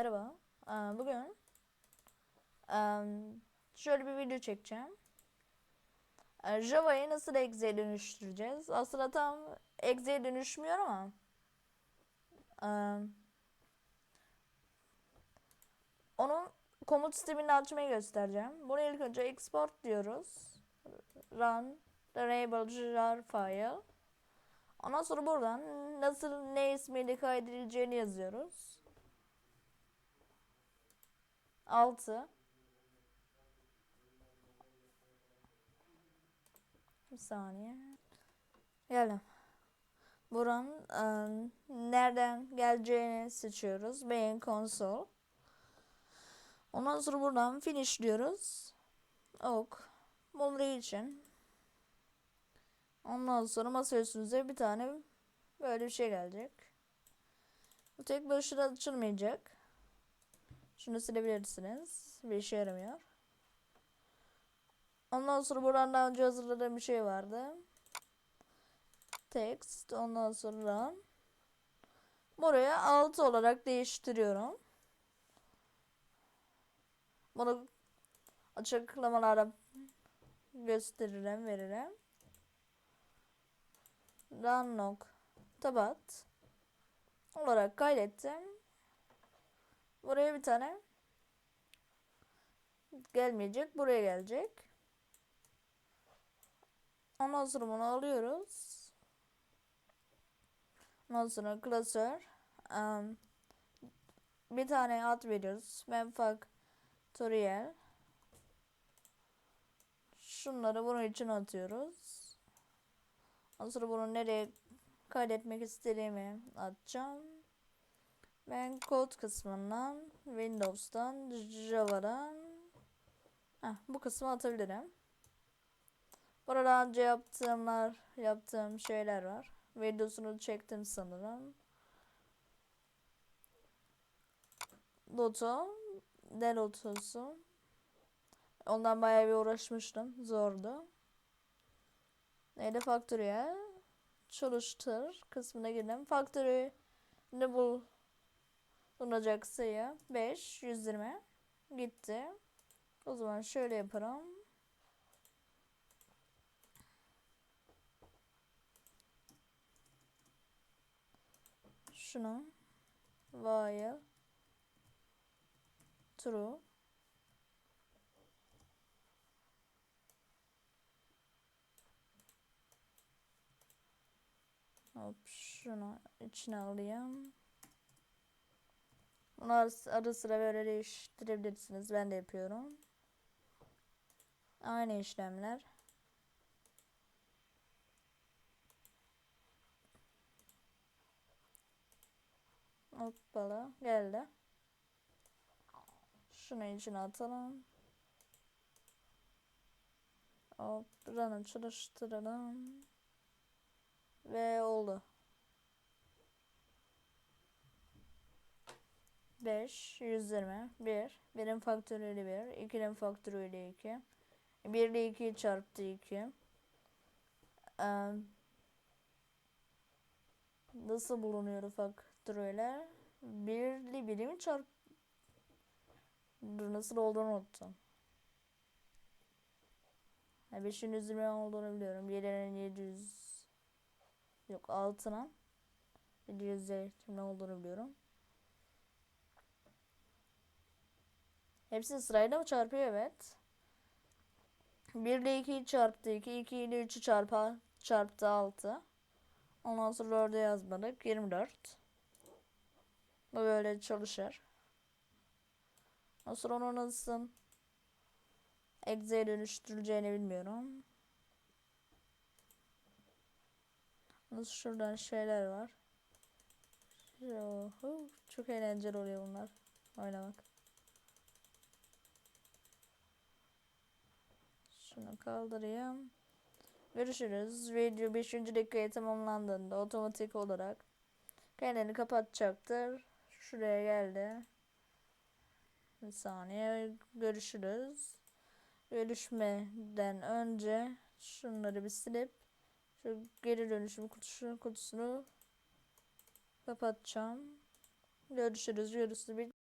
Merhaba. Ee, Bugün şöyle bir video çekeceğim. Ee, Java'yı nasıl Exe'ye dönüştüreceğiz? Aslında tam Exe'ye dönüşmüyor ama onun komut sistemini açmayı göstereceğim. Bunu ilk önce export diyoruz. Run enable jar file. Ondan sonra buradan nasıl ne ismiyle kaydedileceğini yazıyoruz. 6 Bir saniye. Geldim. Buranın ıı, nereden geleceğini seçiyoruz. Main console. Ondan sonra buradan finish diyoruz. Ok. Bunları için. Ondan sonra masa üstünüze bir tane böyle bir şey gelecek. Bu tek başına açılmayacak. Şunu silebilirsiniz. Bir işe yaramıyor. Ondan sonra buradan daha önce hazırladığım bir şey vardı. Text. Ondan sonra buraya 6 olarak değiştiriyorum. Bunu açıklamalarda gösteririm, veririm. Runlock tabat olarak kaydettim. Buraya bir tane gelmeyecek. Buraya gelecek. Ondan sonra bunu alıyoruz. Ondan sonra klasör um, bir tane ad veriyoruz. Memfactorial Şunları bunun için atıyoruz. Ondan sonra bunu nereye kaydetmek istediğimi atacağım. Ben kod kısmından Windows'tan Java'dan Heh, bu kısmı atabilirim. Burada önce yaptığımlar yaptığım şeyler var. Videosunu çektim sanırım. Loto ne lotosu? Ondan bayağı bir uğraşmıştım. Zordu. Neydi Factory'e? Çalıştır kısmına girdim. Factory ne bul bulunacak sayı 5 120 gitti. O zaman şöyle yaparım. Şunu while true Hop şunu içine alayım. Bunu ara, sıra böyle değiştirebilirsiniz. Ben de yapıyorum. Aynı işlemler. Hoppala geldi. Şunu içine atalım. Hop run'ı çalıştıralım. Ve oldu. 5, 120, 1. 1'in faktöriyeli 1, 2'nin faktöriyeli 2. 1 ile 2'yi çarptı 2. Ee, nasıl bulunuyor faktöriyeler? 1 ile 1'i mi çarp... Dur nasıl olduğunu unuttum. 5'in 120 olduğunu biliyorum. 7'nin 700 Yok altına 700 ne olduğunu biliyorum. Hepsi sırayla mı çarpıyor? Evet. 1 ile 2'yi çarptı 2. 2 ile 3'ü çarpa, çarptı 6. Ondan sonra 4'e yazmadık. 24. Bu böyle çalışır. Ondan sonra onu nasıl Exe'ye dönüştürüleceğini bilmiyorum. Nasıl şuradan şeyler var. Çok eğlenceli oluyor bunlar. Oynamak. Şunu kaldırayım. Görüşürüz. Video 5. dakikaya tamamlandığında otomatik olarak kendini kapatacaktır. Şuraya geldi. Bir saniye. Görüşürüz. Görüşmeden önce şunları bir silip şu geri dönüşüm kutusu, kutusunu kapatacağım. Görüşürüz. Görüşürüz.